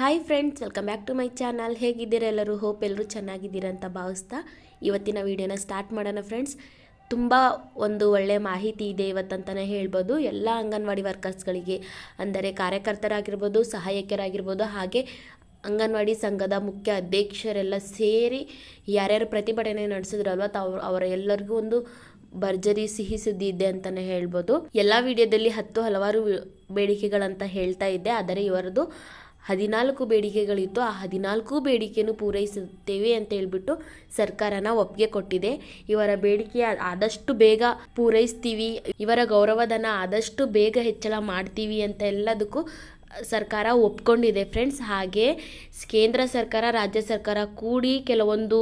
Hi friends welcome back to my channel ಹೇಗಿದ್ದೀರಾ ಎಲ್ಲರೂ? Hope ಎಲ್ಲರೂ ಚೆನ್ನಾಗಿದ್ದೀರಾ ಅಂತ ಭಾವಿಸ್ತಾ ಇವತ್ತಿನ ವಿಡಿಯೋನ ಸ್ಟಾರ್ಟ್ ಮಾಡೋಣ ಫ್ರೆಂಡ್ಸ್ ತುಂಬ ಒಂದು ಒಳ್ಳೆಯ ಮಾಹಿತಿ ಇದೆ ಇವತ್ತಂತಲೇ ಹೇಳ್ಬೋದು. ಎಲ್ಲ ಅಂಗನವಾಡಿ ವರ್ಕರ್ಸ್ಗಳಿಗೆ ಅಂದರೆ ಕಾರ್ಯಕರ್ತರಾಗಿರ್ಬೋದು, ಸಹಾಯಕರಾಗಿರ್ಬೋದು, ಹಾಗೆ ಅಂಗನವಾಡಿ ಸಂಘದ ಮುಖ್ಯ ಅಧ್ಯಕ್ಷರೆಲ್ಲ ಸೇರಿ ಯಾರ್ಯಾರು ಪ್ರತಿಭಟನೆ ನಡೆಸಿದ್ರಲ್ವ ತಾವು ಅವರ ಎಲ್ಲರಿಗೂ ಒಂದು ಭರ್ಜರಿ ಸಿಹಿ ಸುದ್ದಿ ಇದೆ ಅಂತಲೇ ಹೇಳ್ಬೋದು. ಎಲ್ಲ ವಿಡಿಯೋದಲ್ಲಿ ಹತ್ತು ಹಲವಾರು ಬೇಡಿಕೆಗಳಂತ ಹೇಳ್ತಾ ಇದ್ದೆ. ಆದರೆ ಇವರದು ಹದಿನಾಲ್ಕು ಬೇಡಿಕೆಗಳಿತ್ತು. ಆ ಹದಿನಾಲ್ಕು ಬೇಡಿಕೆಯನ್ನು ಪೂರೈಸುತ್ತೇವೆ ಅಂತ ಹೇಳ್ಬಿಟ್ಟು ಸರ್ಕಾರನ ಒಪ್ಪಿಗೆ ಕೊಟ್ಟಿದೆ. ಇವರ ಬೇಡಿಕೆ ಆದಷ್ಟು ಬೇಗ ಪೂರೈಸ್ತೀವಿ. ಇವರ ಗೌರವಧನ ಆದಷ್ಟು ಬೇಗ ಹೆಚ್ಚಳ ಮಾಡ್ತೀವಿ ಅಂತ ಎಲ್ಲದಕ್ಕೂ ಸರ್ಕಾರ ಒಪ್ಕೊಂಡಿದೆ ಫ್ರೆಂಡ್ಸ್. ಹಾಗೆ ಕೇಂದ್ರ ಸರ್ಕಾರ, ರಾಜ್ಯ ಸರ್ಕಾರ ಕೂಡಿ ಕೆಲವೊಂದು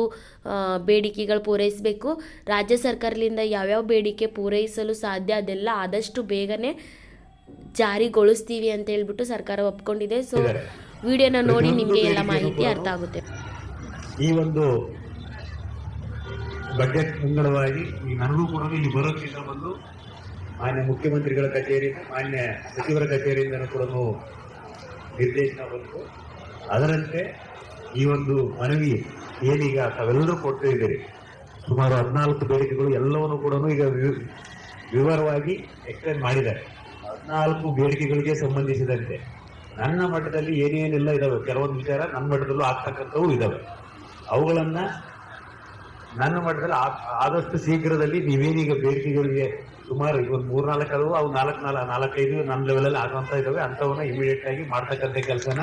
ಬೇಡಿಕೆಗಳು ಪೂರೈಸಬೇಕು. ರಾಜ್ಯ ಸರ್ಕಾರದಿಂದ ಯಾವ್ಯಾವ ಬೇಡಿಕೆ ಪೂರೈಸಲು ಸಾಧ್ಯ ಅದೆಲ್ಲ ಆದಷ್ಟು ಬೇಗನೆ ಜಾರಿಗೊಳಿಸ್ತೀವಿ ಅಂತ ಹೇಳ್ಬಿಟ್ಟು ಸರ್ಕಾರ ಒಪ್ಕೊಂಡಿದೆ. ಸೊ ವಿಡಿಯೋನ ನೋಡಿ ನಿಮಗೆ ಎಲ್ಲ ಮಾಹಿತಿ ಅರ್ಥ ಆಗುತ್ತೆ. ಈ ಒಂದು ಬಜೆಟ್ ಅಂಗಡವಾಗಿ ಈ ನನಗೂ ಕೂಡ ಇಲ್ಲಿ ಬರೋಕ್ಕಿಂತ ಬಂದು ಮಾನ್ಯ ಮುಖ್ಯಮಂತ್ರಿಗಳ ಕಚೇರಿ ಮಾನ್ಯ ಸಚಿವರ ಕಚೇರಿಯಿಂದನೂ ಕೂಡ ನಿರ್ದೇಶನ ಬಂತು ಅದರಂತೆ ಈ ಒಂದು ಮನವಿ ಏನೀಗ ತಾವೆಲ್ಲರೂ ಕೊಡ್ತಾ ಇದ್ದೀರಿ. ಸುಮಾರು ಹದಿನಾಲ್ಕು ಬೇಡಿಕೆಗಳು ಎಲ್ಲವನ್ನು ಕೂಡ ಈಗ ವಿವರವಾಗಿ ಎಕ್ಸ್ಪ್ಲೇನ್ ಮಾಡಿದ್ದಾರೆ. ಹದಿನಾಲ್ಕು ಬೇಡಿಕೆಗಳಿಗೆ ಸಂಬಂಧಿಸಿದಂತೆ ನನ್ನ ಮಟ್ಟದಲ್ಲಿ ಏನೇನೆಲ್ಲ ಇದಾವೆ? ಕೆಲವೊಂದು ವಿಚಾರ ನನ್ನ ಮಟ್ಟದಲ್ಲೂ ಆಗ್ತಕ್ಕಂಥವು ಇದಾವೆ. ಅವುಗಳನ್ನು ನನ್ನ ಮಟ್ಟದಲ್ಲಿ ಆದಷ್ಟು ಶೀಘ್ರದಲ್ಲಿ ನೀವೇನೀಗ ಬೇಡಿಕೆಗಳಿಗೆ ಸುಮಾರು ಒಂದು ಮೂರ್ನಾಲ್ಕು ಅದಾವು, ಅವು ನಾಲ್ಕು ನಾಲ್ಕು ನಾಲ್ಕೈದು ನನ್ನ ಲೆವೆಲಲ್ಲಿ ಆಗುವಂತ ಇದಾವೆ. ಅಂಥವನ್ನ ಇಮಿಡಿಯೇಟ್ ಆಗಿ ಮಾಡ್ತಕ್ಕಂಥ ಕೆಲಸನ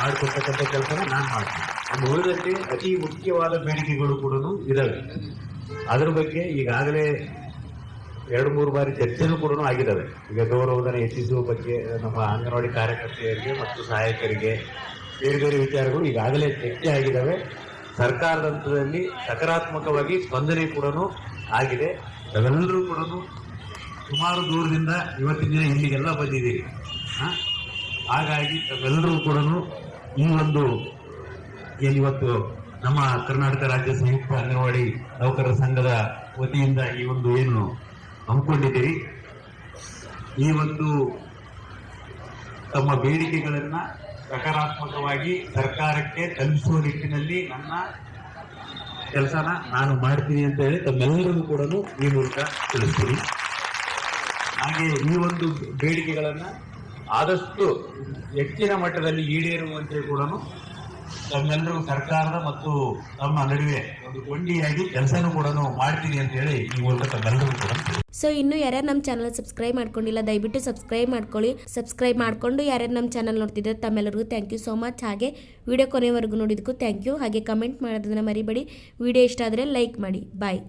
ಮಾಡ್ಕೊಡ್ತಕ್ಕಂಥ ಕೆಲಸನ ನಾನು ಮಾಡ್ತೀನಿ. ಒಂದು ಉಳಿದಂತೆ ಅತಿ ಮುಖ್ಯವಾದ ಬೇಡಿಕೆಗಳು ಕೂಡ ಇದಾವೆ. ಅದ್ರ ಬಗ್ಗೆ ಈಗಾಗಲೇ ಎರಡು, ಮೂರು ಬಾರಿ ಚರ್ಚೆನೂ ಕೂಡ ಆಗಿದ್ದಾವೆ. ಈಗ ಗೌರವಧನ ಹೆಚ್ಚಿಸುವ ಬಗ್ಗೆ ನಮ್ಮ ಅಂಗನವಾಡಿ ಕಾರ್ಯಕರ್ತೆಯರಿಗೆ ಮತ್ತು ಸಹಾಯಕರಿಗೆ ಬೇರೆ ಬೇರೆ ವಿಚಾರಗಳು ಈಗಾಗಲೇ ಚರ್ಚೆ ಆಗಿದ್ದಾವೆ. ಸರ್ಕಾರದ ಹಂತದಲ್ಲಿ ಸಕಾರಾತ್ಮಕವಾಗಿ ಸ್ಪಂದನೆ ಕೂಡ ಆಗಿದೆ. ಅವೆಲ್ಲರೂ ಕೂಡ ಸುಮಾರು ದೂರದಿಂದ ಇವತ್ತಿನ ದಿನ ಇಲ್ಲಿಗೆಲ್ಲ ಬಂದಿದ್ದೀರಿ? ಹಾಗಾಗಿ ತಾವೆಲ್ಲರೂ ಕೂಡ ಈ ಒಂದು ಏನಿವತ್ತು ನಮ್ಮ ಕರ್ನಾಟಕ ರಾಜ್ಯ ಸಂಯುಕ್ತ ಅಂಗನವಾಡಿ ನೌಕರರ ಸಂಘದ ವತಿಯಿಂದ ಈ ಒಂದು ಏನು ಹಮ್ಮಿಕೊಂಡಿದ್ದೀರಿ. ಈ ಒಂದು ತಮ್ಮ ಬೇಡಿಕೆಗಳನ್ನು ಸಕಾರಾತ್ಮಕವಾಗಿ ಸರ್ಕಾರಕ್ಕೆ ತಲುಪಿಸುವ ನಿಟ್ಟಿನಲ್ಲಿ ನನ್ನ ಕೆಲಸನ ನಾನು ಮಾಡ್ತೀನಿ ಅಂತ ಹೇಳಿ ತಮ್ಮೆಲ್ಲರಿಗೂ ಕೂಡ ಈ ಮೂಲಕ ತಿಳಿಸ್ತೀನಿ. ಹಾಗೆ ಈ ಒಂದು ಬೇಡಿಕೆಗಳನ್ನು ಆದಷ್ಟು ಹೆಚ್ಚಿನ ಮಟ್ಟದಲ್ಲಿ ಈಡೇರುವಂತೆ ಕೂಡ ತಮ್ಮೆಲ್ಲರೂ ಸರ್ಕಾರದ ಮತ್ತು ತಮ್ಮ ನಡುವೆ ಒಂದು ಕೊಂಡಿಯಾಗಿ ಕೆಲಸನೂ ಕೂಡ ಮಾಡ್ತೀನಿ ಅಂತ ಹೇಳಿ ಈ ಮೂಲಕ ತಮ್ಮೆಲ್ಲರಿಗೂ ಕೂಡ. ಸೊ ಇನ್ನು ಯಾರ್ಯಾರು ನಮ್ಮ ಚಾನಲ್ ಸಬ್ಸ್ಕ್ರೈಬ್ ಮಾಡ್ಕೊಂಡಿಲ್ಲ, ದಯವಿಟ್ಟು ಸಬ್ಸ್ಕ್ರೈಬ್ ಮಾಡ್ಕೊಳ್ಳಿ. ಸಬ್ಸ್ಕ್ರೈಬ್ ಮಾಡ್ಕೊಂಡು ಯಾರ್ಯಾರು ನಮ್ಮ ಚಾನಲ್ ನೋಡ್ತಿದ್ರೆ ತಮ್ಮೆಲ್ಲರಿಗೂ ಥ್ಯಾಂಕ್ ಯು ಸೋ ಮಚ್ ಹಾಗೆ ವಿಡಿಯೋ ಕೊನೆವರೆಗೂ ನೋಡಿದ್ದಕ್ಕೂ ಥ್ಯಾಂಕ್ ಯು ಹಾಗೆ ಕಮೆಂಟ್ ಮಾಡೋದನ್ನ ಮರಿಬೇಡಿ. ವಿಡಿಯೋ ಇಷ್ಟ ಆದರೆ ಲೈಕ್ ಮಾಡಿ. ಬಾಯ್